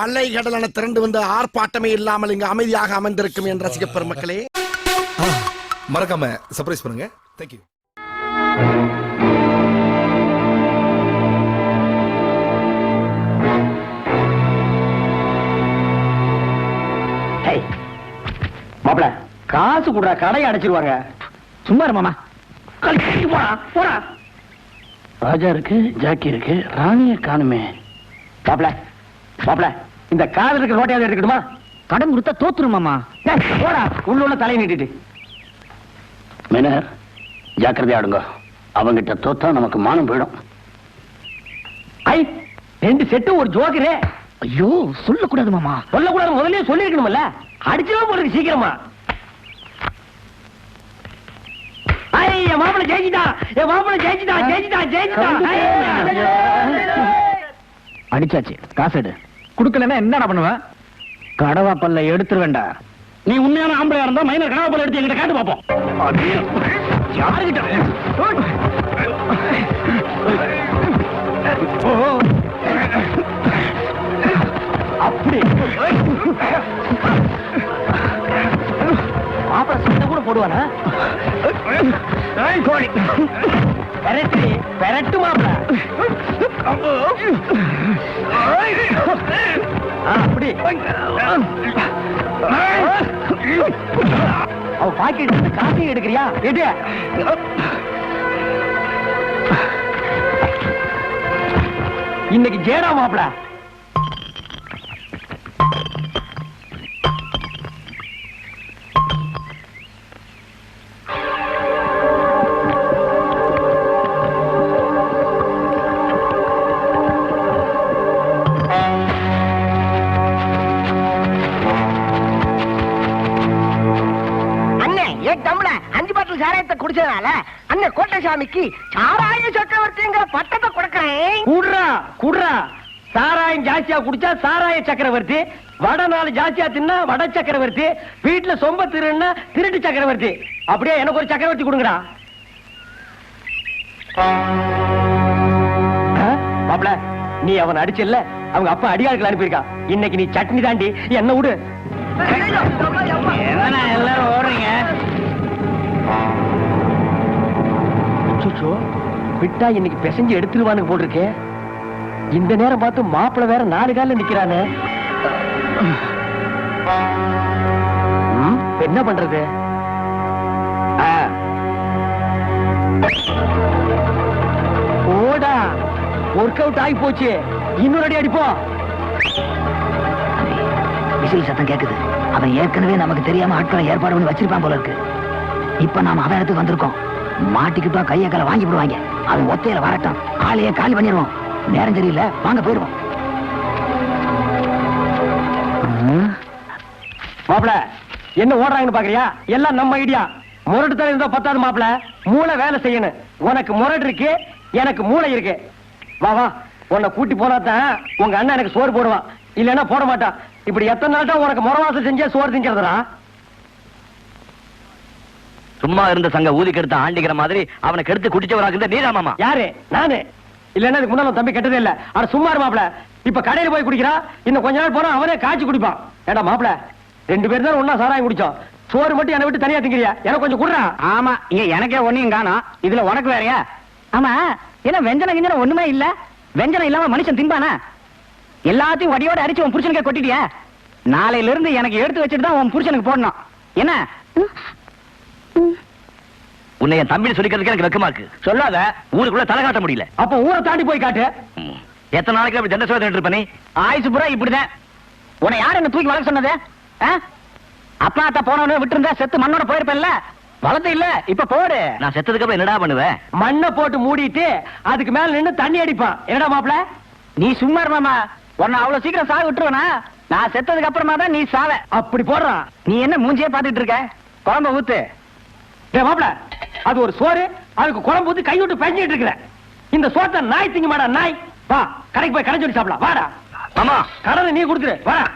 அலை கடலான திரண்டு வந்து ஆர்ப்பாட்டமே இல்லாமல் இங்கு அமைதியாக அமர்ந்திருக்கும் என் ரசிக பெருமக்களே மறக்காம சர்ப்ரைஸ் பண்ணுங்க. தேங்க்யூ மாப்பிள காசு கூட கடை அடைச்சிருவாங்க சும்மா இரு மாமா. கழிச்சு போடா போடா. ராஜா இருக்கு ஜாக்கி இருக்கு ராணிய காணுமே. மாப்பிள மாப்பிள இந்த காதல் இருக்கிற ரோட்டையாவது எடுக்கணுமா கடன் கொடுத்தா தோத்துரும் மாமா. போடா. உள்ள உள்ள தலையை நீட்டிட்டு. மேனர் ஜாக்கிரதையாடுங்க அவங்கிட்ட தோத்தா நமக்கு மானம் போயிடும். ஐ ரெண்டு செட்டு ஒரு ஜோக்கரே. ஐயோ சொல்லக்கூடாது மாமா. சொல்லக்கூடாது முதல்ல சொல்லிருக்கணும்ல அடிச்சிடும் போறது சீக்கிரமா. என் மாப்பிள ஜெயிச்சிட்டா. என் மாப்பிள ஜெயிச்சிட்டா ஜெயிச்சிட்டா ஜெயிச்சிட்டா. அடிச்சாச்சு. காசு எடு. குடுக்கலன்னா என்ன பண்ணுவேன் கடவா பல்ல எடுத்துருவேண்டா. நீ உண்மையான ஆம்பளையா இருந்தா மைனர் கடவா பல்ல எடுத்து என்கிட்ட காட்டு பாப்போம் யாருகிட்ட? அப்படி. மாப்பிள சண்டை கூட போடுவானா? கோழி பெரட்டு பெரட்டு மாப்பிள. அப்படி. அவ பாக்கெட் இருந்து காசையும் எடுக்கிறியா? எடு. இன்னைக்கு ஜேடா மாப்பிள. கோட்டைசாமிக்கு சாராய சக்கரவர்த்திங்கிற பட்டத்தை கொடுக்கறேன். குடுறா குடுறா. சாராயம் ஜாஸ்தியா குடிச்சா சாராய சக்கரவர்த்தி வடை நாலு ஜாஸ்தியா தின்னா வட சக்கரவர்த்தி வீட்டுல சொம்ப திருன்னா திருட்டு சக்கரவர்த்தி. அப்படியே எனக்கு ஒரு சக்கரவர்த்தி கொடுங்கடா. ஆ? மாப்ள நீ அவன் அடிச்சல்ல அவங்க அப்பா அடியாளுக்கு அனுப்பியிருக்கான் இன்னைக்கு நீ சட்னி தாண்டி என்ன விடு எல்லாரும் ஓடுறீங்க. அச்சோ விட்டா இன்னைக்கு பிசைஞ்சு எடுத்துருவானுக்கு போட்டிருக்கேன் இந்த நேரம் பார்த்து மாப்பிள்ள வேற நாலு காலில் நிக்கிறானே. என்ன பண்றது? ஓடா ஒர்க் அவுட் ஆகி போச்சு. இன்னொரு அடி அடிப்போம் விசில் சத்தம் கேக்குது. அவன் ஏற்கனவே நமக்கு தெரியாம ஆட்களை ஏற்பாடு பண்ணி வச்சிருப்பான் போல இருக்கு. இப்ப நாம அவன் இடத்துக்கு வந்திருக்கோம். மாட்டிக்கிட்டா கையை கால வாங்கி விடுவாங்க அவன் ஒத்தையில வரட்டும். ஆளையே காலி பண்ணிடுவோம் நேரம் தெரியல வாங்க போயிடுவோம். மாப்பிள என்ன ஓடுறாங்கன்னு பாக்குறியா? எல்லாம் நம்ம ஐடியா. முரட்டு தலை இருந்தா பத்தாது மாப்பிள. மூளை வேலை செய்யணும். உனக்கு முரட்டு இருக்கு எனக்கு மூளை இருக்கு. வா வா. உன்னை கூட்டி போனா தான் உங்க அண்ணன் எனக்கு சோறு போடுவான். இல்லைன்னா போட மாட்டான். இப்படி எத்தனை நாள் தான் உனக்கு முறவாசம் செஞ்சே சோறு திங்கிறதுடா? சும்மா இருந்த சங்க ஊதி கெடுத்த ஆண்டிக்கிற மாதிரி அவனை கெடுத்து குடிச்சவராக நீராமாமா யாரு? நானு. இல்லன்னா முன்னால உன் தம்பி கெட்டதே இல்ல. ஆனா சும்மா இரு மாப்பிள. இப்ப கடையில போய் குடிக்கிறா இன்னும் கொஞ்ச நாள் போனா அவனே காய்ச்சி குடிப்பான். ஏடா மாப்பிள ரெண்டு பேரும் தான் ஒன்னா சாராயம் குடிச்சோம். சோறு மட்டும் என்னை விட்டு தனியா திங்கிறியா? எனக்கு கொஞ்சம் குடுறா. ஆமா இங்க எனக்கே ஒன்னையும் காணோம். இதுல உனக்கு வேறயா? ஆமா என்ன வெஞ்சனம் கிஞ்சனம் ஒண்ணுமே இல்ல. வெஞ்சனம் இல்லாம மனுஷன் திம்பானா எல்லாத்தையும் வடியோட அரிச்சு உன் புருஷனுக்கே கொட்டிட்டியா? நாளையில இருந்து எனக்கு எடுத்து வச்சுட்டு தான் உன் புருஷனுக்கு போடணும். என்ன? உன்னை என் தம்பி சொல்லிக்கிறதுக்கு எனக்கு வெக்கமா இருக்கு. சொல்லாத ஊருக்குள்ள தலை காட்ட முடியல. அப்ப ஊரை தாண்டி போய் காட்டு. எத்தனை நாளைக்கு அப்படி தண்டை சோதனை இருப்பனே ஆயுசு பூரா இப்படிதான். உன்னை யார் என்ன தூக்கி வளர்க்க சொன்னது? அப்பா அத்தா போனவனு விட்டுருந்தா செத்து மண்ணோட போயிருப்பேன்ல? வளர்த்து இல்ல இப்ப போடு. நான் செத்ததுக்கு அப்புறம் என்னடா பண்ணுவேன்? மண்ணை போட்டு மூடிட்டு அதுக்கு மேல நின்னு தண்ணி அடிப்பான். என்னடா மாப்பிள? நீ சும்மா இரு மாமா உன்னை அவ்வளவு சீக்கிரம் சாக விட்டுருவனா? நான் செத்ததுக்கு அப்புறமா தான் நீ சாவ. அப்படி போடுறான். நீ என்ன மூஞ்சியே பாத்துட்டு இருக்க? குழம்ப ஊத்து. மாப்பிள அது ஒரு சோறு அதுக்கு குழம்பு ஊத்தி கை விட்டு பெஞ்சிட்டு இருக்கிற இந்த சோத்தை நாய் திங்க மாடா நாய். வா கடைக்கு போய் கடை சொல்லி சாப்பிடலாம். வாடா. ஆமா கடனை நீ கொடுத்துரு. வாடா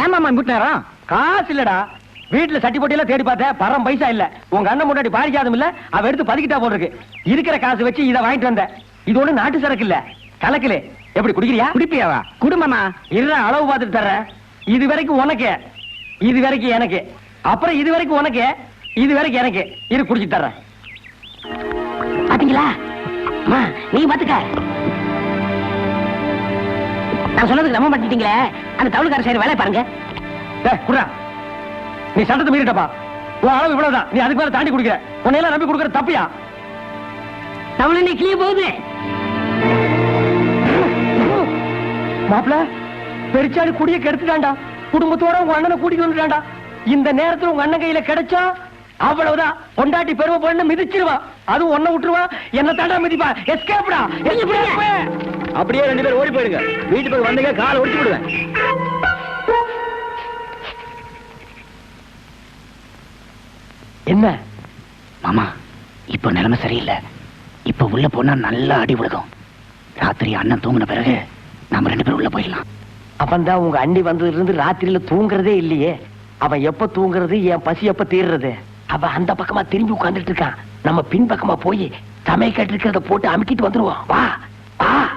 ஏன் மாமா இம்புட்டு நேரம்? காசு இல்லடா. வீட்டுல சட்டி போட்டி எல்லாம் தேடி பார்த்தேன் பரம் பைசா இல்ல. உங்க அண்ணன் முன்னாடி பாரிக்காதும் இல்ல அவ எடுத்து பதுக்கிட்டா போல இருக்கு இருக்கிற காசு வச்சு இதை வாங்கிட்டு வந்தேன் இது ஒண்ணு நாட்டு சரக்கு இல்ல. கலக்கல. எப்படி குடிக்கிறியா? குடிப்பியாவா? குடும்பமா இருற அளவு பார்த்துட்டு தர்றேன். இது வரைக்கும் உனக்கு இது வரைக்கும் எனக்கு. அப்புறம் இது வரைக்கும் உனக்கு இது வரைக்கும் எனக்கு. இரு குடிச்சு தர்றேன். பாத்தீங்களா? நீங்க பாத்துக்க. நான் சொன்னதுக்கு நம்ப மாட்டீங்களே அந்த தமிழ்கார சைடு வேலையை பாருங்க. குடுறா. நீ சட்டத்தை மீறிட்டப்பா. உன் அளவு இவ்வளவுதான். நீ அதுக்கு மேல தாண்டி குடிக்கிற. உன்னையெல்லாம் நம்பி கொடுக்கற தப்பியா? தமிழ் என்ன கிளிய போகுது. மாப்பிள பெருச்சாடு குடிய கெடுத்துட்டான்டா. குடும்பத்தோட உங்க அண்ணனை கூட்டிட்டு வந்துட்டான்டா. இந்த நேரத்துல உங்க அண்ணன் கையில கிடைச்சா அவ்வளவுதான். பொண்டாட்டி பெருமை பொண்ணு மிதிச்சிருவான் அதுவும் ஒன்ன விட்டுருவான் என்ன தாண்டா மிதிப்பா. எஸ்கேப்டா அப்படியே ரெண்டு பேரும் ஓடி போயிடுங்க. வீட்டுக்கு வந்தீங்க காலை ஒடிச்சு விடுவேன். என்ன? மாமா இப்ப நிலைமை சரியில்லை. இப்ப உள்ள போனா நல்லா அடி விழுகும். ராத்திரி அண்ணன் தூங்கின பிறகு நாம ரெண்டு பேரும் உள்ள போயிடலாம். அவன்தான் உங்க அண்ணி வந்ததுல இருந்து ராத்திரியில தூங்குறதே இல்லையே. அவன் எப்ப தூங்குறது என் பசி எப்ப தீர்றது? அவன் அந்த பக்கமா திரும்பி உட்கார்ந்துட்டு இருக்கான். நம்ம பின் பக்கமா போய் சமையல் கட்டிருக்கிறத போட்டு அமுக்கிட்டு வந்துருவோம். வா வா.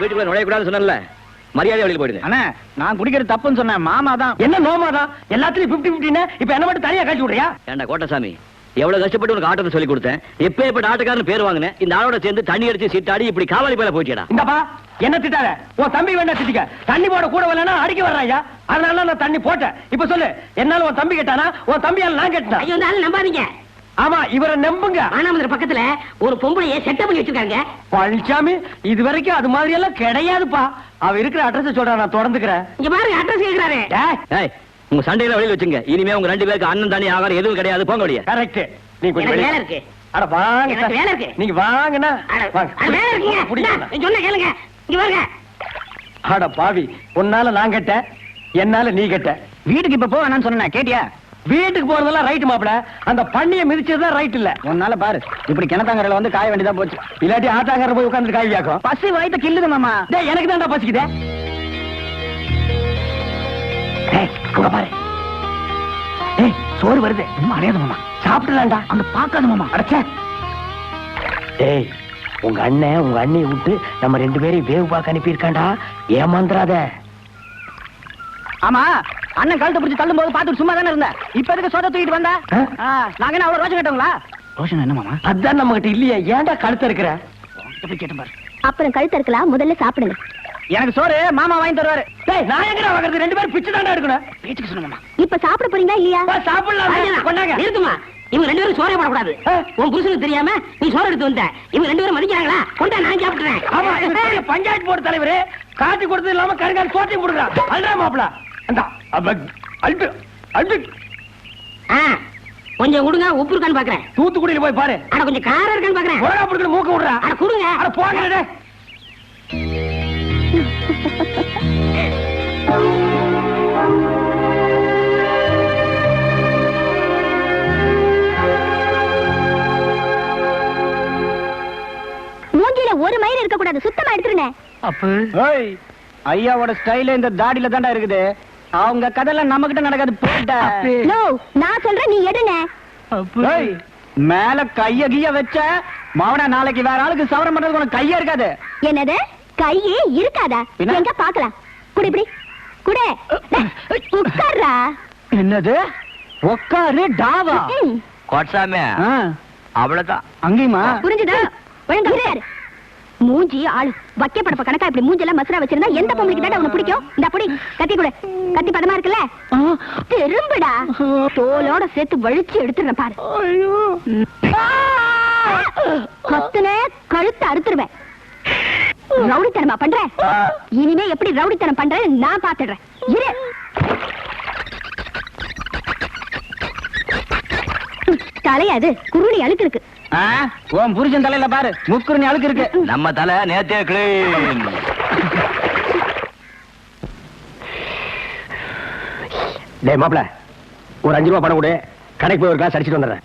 வீட்டுக்குள்ள நுழையக்கூடாதுன்னு சொன்னல மரியாதை வெளியில் போயிடுங்க அண்ணா நான் குடிக்கிறது தப்புன்னு சொன்னேன். மாமா தான். என்ன நோமாதான் எல்லாத்துலயும் பிப்டி பிப்டின்னு இப்ப என்ன மட்டும் தனியா காட்டி விடுறியா? ஏண்டா கோட்டசாமி எவ்வளவு கஷ்டப்பட்டு உனக்கு ஆட்டத்தை சொல்லி கொடுத்தேன்? எப்ப ஆட்டக்காரன் பேர் வாங்கினேன். இந்த ஆளோட சேர்ந்து தண்ணி அடிச்சு சீட்டாடி இப்படி காவாலி பேல போயிட்டா இந்தப்பா என்ன திட்டாத? உன் தம்பி வேண்டாம் திட்டிக்க. தண்ணி போட கூட வரலன்னா அடிக்க வர்றாயா அதனால நான் தண்ணி போட்டேன். இப்ப சொல்லு என்னால உன் தம்பி கேட்டானா? உன் தம்பியால நான் கேட்டேன்? ஐயோ நம்பாதீங்க. ஆமா இவரை நம்புங்க. ஆனாமந்தர் பக்கத்துல ஒரு பொம்பளைய செட்டப் பண்ணி வச்சிருக்காங்க. பழனிசாமி இது வரைக்கும் அது மாதிரி எல்லாம் கிடையாதுப்பா. அவ இருக்கிற அட்ரஸ் சொல்றேன் நான் தொடர்ந்துக்கிறேன். இங்க பாருங்க அட்ரஸ் கேக்குறாரு. உங்க சண்டையில வெளியில வச்சுங்க. இனிமே உங்க ரெண்டு பேருக்கு அண்ணன் தண்ணி ஆகாரம் எதுவும் கிடையாது. போங்க வெளியே. கரெக்ட் நீ கொஞ்சம் வேலை இருக்கு. அட வாங்க வேலை இருக்கு. நீங்க வாங்கண்ணா. வாங்க. வேலை இருக்குங்க. சொன்ன கேளுங்க. இங்க பாருங்க அட பாவி உன்னால நான் கெட்ட என்னால நீ கெட்ட. வீட்டுக்கு இப்ப போ வேணாம்னு சொன்னேன். கேட்டியா? வீட்டுக்கு போறதெல்லாம் ரைட் மாப்பிள. அந்த பண்ணிய மிதிச்சதுதான் ரைட் இல்ல. உன்னால பாரு. இப்படி கிணத்தாங்கரையில வந்து காய வேண்டியதா போச்சு. இல்லாட்டி ஆட்டாக்கார போய் உட்கார்ந்து காய்வியாக்கும் பசி வயித்த கில்லுது மாமா. எனக்கு தான்டா பசிக்குதே. பாரு. சோறு வருது. அடையாது மாமா. சாப்பிடலாம்டா. அங்க பாக்காத மாமா. அடச்சே டேய் உங்க அண்ணன் உங்க அண்ணியை விட்டு நம்ம ரெண்டு பேரையும் வேவு பார்க்க அனுப்பியிருக்காண்டா ஏமாந்துறாத. ஆமா. அண்ணன் கழுத்தை பிடிச்சி தள்ளும் போது பாத்துட்டு சும்மா தானே இருந்த இப்ப எதுக்கு சோத தூக்கிட்டு வந்த? நாங்க என்ன அவ்வளவு ரோஷம் கேட்டோங்களா ரோஷன் என்ன மாமா? அதான் நம்ம கிட்ட இல்லையா. ஏன்டா கழுத்த இருக்கிற எப்படி கேட்டேன் பாரு. அப்புறம் கழுத்து இருக்கலாம் முதல்ல சாப்பிடுங்க. எனக்கு சோறு மாமா வாங்கி தருவாரு டேய் நான் எங்கடா வாங்குறது? ரெண்டு பேரும் பிச்சு தாண்டா எடுக்கணும். பேச்சுக்கு சொன்ன மாமா. இப்ப சாப்பிட போறீங்களா இல்லையா? சாப்பிடலாம். கொண்டாங்க. இருக்குமா இவங்க ரெண்டு பேரும் சோறே போடக்கூடாது. உன் புருஷனுக்கு தெரியாம நீ சோறு எடுத்து வந்த. இவங்க ரெண்டு பேரும் மதிக்கிறாங்களா? கொண்டா நான் சாப்பிட்டுறேன். பஞ்சாயத்து போர்டு தலைவர் காட்டி கொடுத்தது இல்லாம கருங்கால் சோத்தையும் கொடுக்குறான். அல்றா மாப்பிள. கொஞ்சம் கொடுங்க உப்பு இருக்கான்னு பாக்குறேன். தூத்துக்குடியில போய் பாரு. அட கொஞ்சம் காரம் இருக்கான்னு பாக்குறேன். உலகா பிடிக்கிற மூக்க விடுறா. அட கொடுங்க. அட போங்க மூஞ்சில ஒரு மயிர் இருக்க கூடாது சுத்தமா எடுத்துருங்க. ஏய் ஐயாவோட ஸ்டைல இந்த தாடியில தாண்டா இருக்குது. அவங்க கதையெல்லாம் நம்ம கிட்ட நடக்காது போட்டா நோ நான் சொல்றேன் நீ ஏய், மேல கைய கிய வச்ச மவன நாளைக்கு வேற ஆளுக்கு சவரம் பண்றதுக்கு உனக்கு கையா இருக்காது. என்னது? கையே இருக்காதா? எங்க பாக்கலாம் குடு இப்படி. குடு. உட்கார்றா. என்னது? உக்காரு டாவா. கோட்சாமி ஆ, அவ்வளவுதான். அங்கேயுமா? புரிஞ்சுதா? ஒழுங்கா உட்காரு. மூஞ்சி ஆளு. வக்கே படப்ப கணக்கா இப்படி மூஞ்செல்லாம் மசரா வச்சிருந்தா எந்த பொம்பளைக்கு தான் உனக்கு பிடிக்கும்? இந்த பொடி கத்தி கொடு. கத்தி பதமா இருக்குல்ல? திரும்புடா. தோலோட சேர்த்து வழிச்சு எடுத்துறேன் பாரு. கத்துன கழுத்தை அறுத்துருவேன். ரவுடித்தனமா பண்ற? இனிமே எப்படி ரவுடித்தனம் பண்றேன்னு நான் பாத்துடுறேன். இரு. ம், தலையாது குருணி அழுக்கு இருக்கு உன் புருஷன் தலையில பாரு முக்குறுனி அழுக்கு இருக்கு நம்ம தலை நேத்தே கிளீன் டேய் மாப்பிள ஒரு அஞ்சு ரூபா பணம் கொடு. கடைக்கு போய் ஒரு காசு அடிச்சிட்டு வந்துடுறேன்.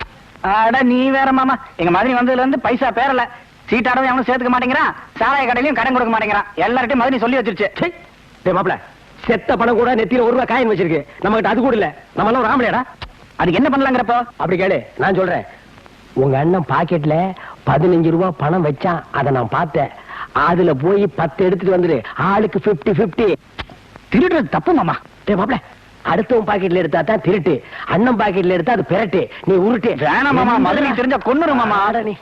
அட நீ வேற மாமா. எங்க மாதிரி வந்ததுல இருந்து பைசா பேரல. சீட்டாடவும் அவனும் சேர்த்துக்க மாட்டேங்கிறான். சாராய கடையிலயும் கடன் கொடுக்க மாட்டேங்கிறான். எல்லார்ட்டையும் மதுரை சொல்லி வச்சிருச்சு. சீ. டேய் மாப்ள செத்த பணம் கூட நெத்தியில ஒரு ரூபாய் காயின் வச்சிருக்கு. நம்ம கிட்ட அது கூட இல்ல. நம்ம எல்லாம் ஒரு ஆம்பளையாடா. அதுக்கு என்ன பண்ணலாங்கிறப்போ? அப்படி கேளு நான் சொல்றேன். உங்க அண்ணன் பாக்கெட்ல பதினஞ்சு ரூபாய் பணம் வச்சான் அதை நான் பார்த்தேன். அதுல போய் பத்து எடுத்துட்டு வந்துரு. ஆளுக்கு 50 50 திருடுறது தப்பு மாமா. மாப்ள அடுத்தவன் பாக்கெட்ல எடுத்தா தான் திருட்டு. அண்ணன் பாக்கெட்ல எடுத்தா அது பிரட்டு. நீ உருட்டு. வேணாம் மாமா. மதுரை தெரிஞ்சா கொன்னுரு மாமா. ஆட நீ.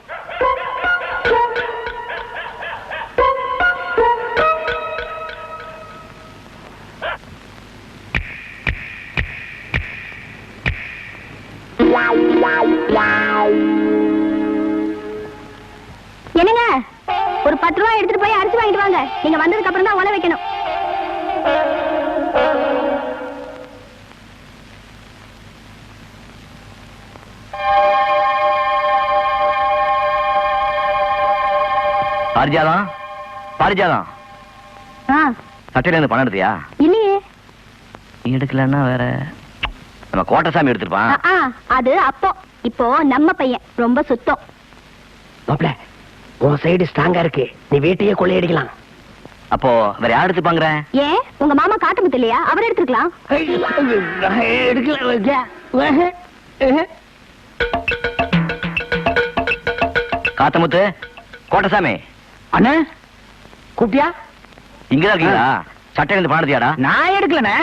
வாங்க நீங்க வந்ததுக்கு அப்புறம் தான் உழ வைக்கணும். பாரிஜாதம் பாரிஜாதம். சட்டையில இருந்து பணம் எடுத்தியா? இல்லையே. நீ எடுக்கலன்னா வேற. நம்ம கோட்டசாமி எடுத்திருப்பான். அது அப்போ. இப்போ நம்ம பையன். ரொம்ப சுத்தம். மாப்ள உன் சைடு ஸ்ட்ராங்கா இருக்கு. நீ வீட்டையே கொள்ளையடிக்கலாம். அப்போ வேற யார் எடுத்துப்பாங்கிற? ஏன் உங்க மாமா காட்டு இல்லையா? அவர் எடுத்துக்கலாம். காத்தமுத்து கோட்டசாமி. அண்ணே கூப்பிட்டியா? இங்கதான் இருக்கீங்களா? சட்டையில இருந்து பணம் எடுத்தியாடா நான் எடுக்கலண்ணே.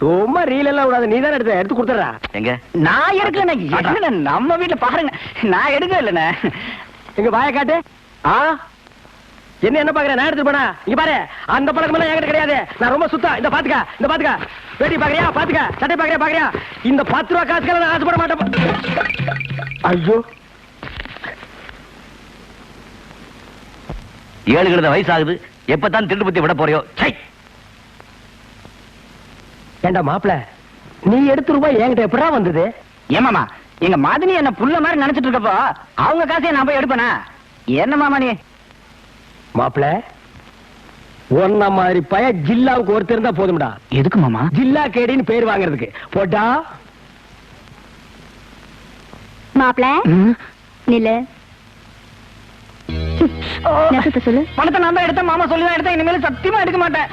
சும்மா ரீல் எல்லாம் விடாத நீ தானே எடுத்த எடுத்து கொடுத்துறா எங்க? நான் எடுக்கலண்ணே. நம்ம வீட்டுல பாருங்க. நான் எடுக்கவே இல்லைண்ணே. எங்க வாய காட்டு. ஆ? என்ன என்ன பாக்குற நான் எடுத்துட்டு போனா? இங்க பாரு. அந்த பழக்கம் எல்லாம் என்கிட்ட கிடையாது. நான் ரொம்ப சுத்தம். இந்த பாத்துக்க இந்த பாத்துக்க. வேட்டி பாக்குறியா? பாத்துக்க. சட்டை பாக்குறியா? பாக்குறியா? இந்த பத்து ரூபா காசுக்கெல்லாம் நான் ஆசைப்பட மாட்டேன். ஐயோ. ஏழு கிழந்த வயசாகுது. எப்பதான் திருட்டு பத்தி விட போறியோ? சை. ஏண்டா மாப்பிள நீ எடுத்த ரூபாய் என்கிட்ட எப்படா வந்தது? ஏமாமா எங்க மதனி என்ன புள்ள மாதிரி நினைச்சிட்டு இருக்கப்போ அவங்க காசையை நான் போய் எடுப்பேனா? என்ன மாமா நீ? மாப்பிள ஒன்ன மாதிரி பய ஜில்லாவுக்கு ஒருத்தர் இருந்தா போதும்டா. எதுக்கு மாமா? ஜில்லா கேடின்னு பேர் வாங்குறதுக்கு. போட்டா? மாப்பிள நில்லு. சொல்லு? பணத்தை நான் தான் எடுத்தேன் மாமா சொல்லி தான் எடுத்தேன் இனிமேல் சத்தியமா எடுக்க மாட்டேன்.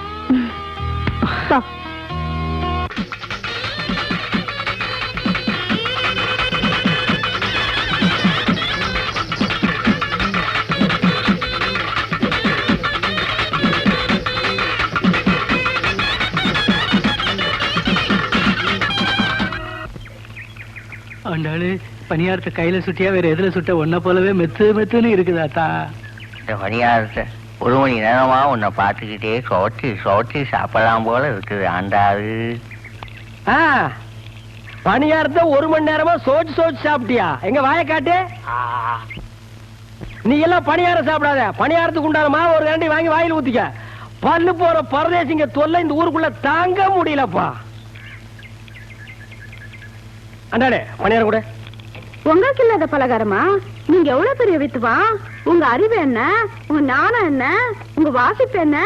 ஆண்டாளு பணியாரத்தை கையில சுட்டியா வேற எதுல சுட்ட? ஒன்ன போலவே மெத்து மெத்துன்னு இருக்குதாத்தா இந்த பணியாரத்தை ஒரு மணி நேரமா உன்னை பார்த்துக்கிட்டே சோட்டி சோட்டி சாப்பிடலாம் போல இருக்குது ஆண்டாது ஆ, பணியாரத்தை ஒரு மணி நேரமா சோச்சு சோச்சு சாப்பிட்டியா? எங்க வாய காட்டு. நீ எல்லாம் பணியாரம் சாப்பிடாத. பணியாரத்துக்கு உண்டான மாவு ஒரு கரண்டி வாங்கி வாயில் ஊத்திக்க. பல்லு போற பரதேசிங்க தொல்லை இந்த ஊருக்குள்ள தாங்க முடியலப்பா. அண்டாடே பணியாரம் கூட. உங்களுக்கு இல்லாத பலகாரமா? நீங்க எவ்வளவு பெரிய வித்துவா? உங்க அறிவு என்ன? உங்க ஞானம் என்ன? உங்க வாசிப்பு என்ன?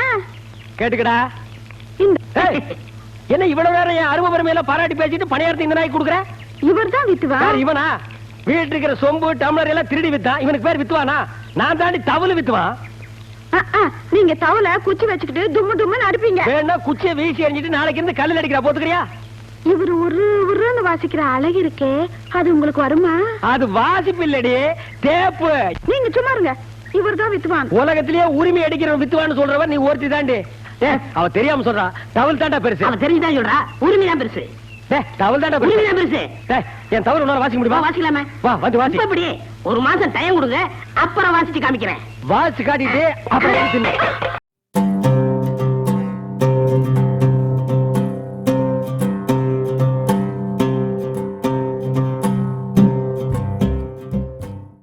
கேட்டுக்கடா. என்ன இவ்வளவு நேரம் என் அருமை பெருமையில பாராட்டி பேசிட்டு பணியாரத்தை இந்த நாய் கொடுக்குற? இவர் தான் வித்துவா இவனா? வீட்டுல இருக்கிற சொம்பு டம்ளர் எல்லாம் திருடி வித்தான் இவனுக்கு பேர் வித்துவானா? நான் தாண்டி தவளு வித்துவான் நீங்க தவளை குச்சி வச்சுக்கிட்டு தும்மு தும்முன்னு அடிப்பீங்க. வேணா குச்சியை வீசி எறிஞ்சிட்டு நாளைக்கு இருந்து கல்லில் அடிக்கிறா போத்துக்கிறியா இவர் ஒரு உருன்னு வாசிக்கிற அழகு இருக்கே. அது உங்களுக்கு வருமா? அது வாசிப்பு இல்லடி தேப்பு. நீங்க சும்மா இருங்க. இவர் தான் வித்துவான் உலகத்திலேயே உரிமை அடிக்கிற வித்துவான்னு சொல்றவன் நீ ஒருத்தி தாண்டி. ஏ அவ தெரியாம சொல்றா. தவள் தாண்டா பெருசு. தெரிஞ்சுதான் சொல்றா. உரிமை தான் பெருசு. டே தவள் தாண்டா உரிமை பெருசு தான் பெருசு. டேய், என் தவறு உன்னால வாசிக்க முடியுமா? வாசிக்கலாமே. வா வந்து வாசி. இப்ப எப்படி? ஒரு மாசம் டைம் கொடுங்க. அப்புறம் வாசிச்சு காமிக்கிறேன். வாசி காட்டிட்டு அப்புறம்.